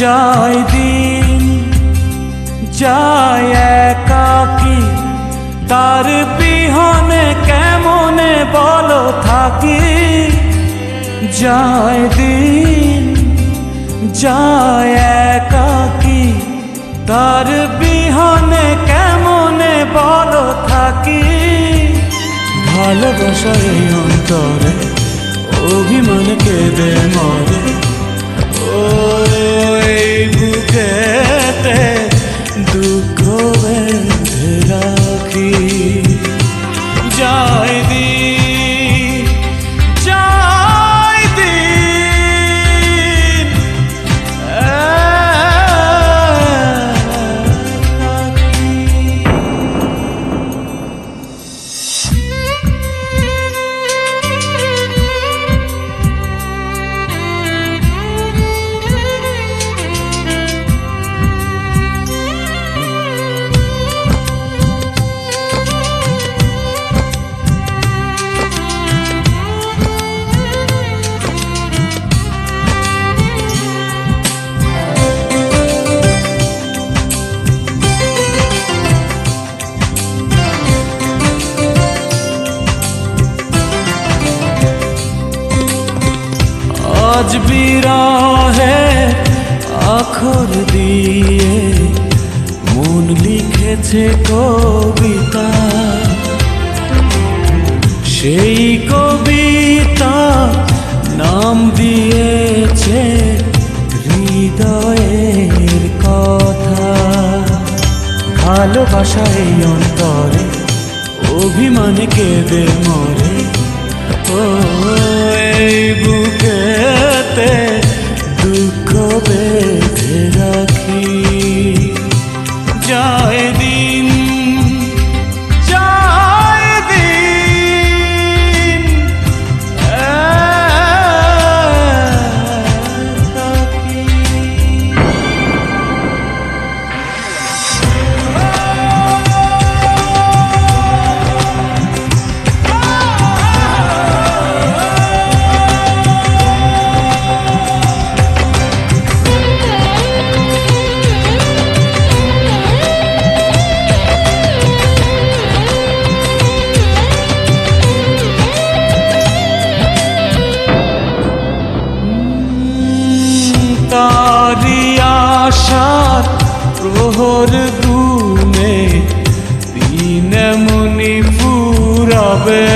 যায় দিন, যায় একাকি। তার বিহনে কেমনে বলো থাকি? যায় দিন, যায় একাকি। তার বিহনে কেমনে বলো থাকি? ভালোবাসার এই অন্তরে, অভিমান কেঁদে মরে। ওই বুকেতে বিরাহে আখর দিয়ে মন সেই কবিতা নাম দিয়েছে হৃদয়ের কথা। ভালোবাসা অন্তরে, অভিমানে কেঁদে মরে। মোর গুণে দিন মুনি পুরাবে।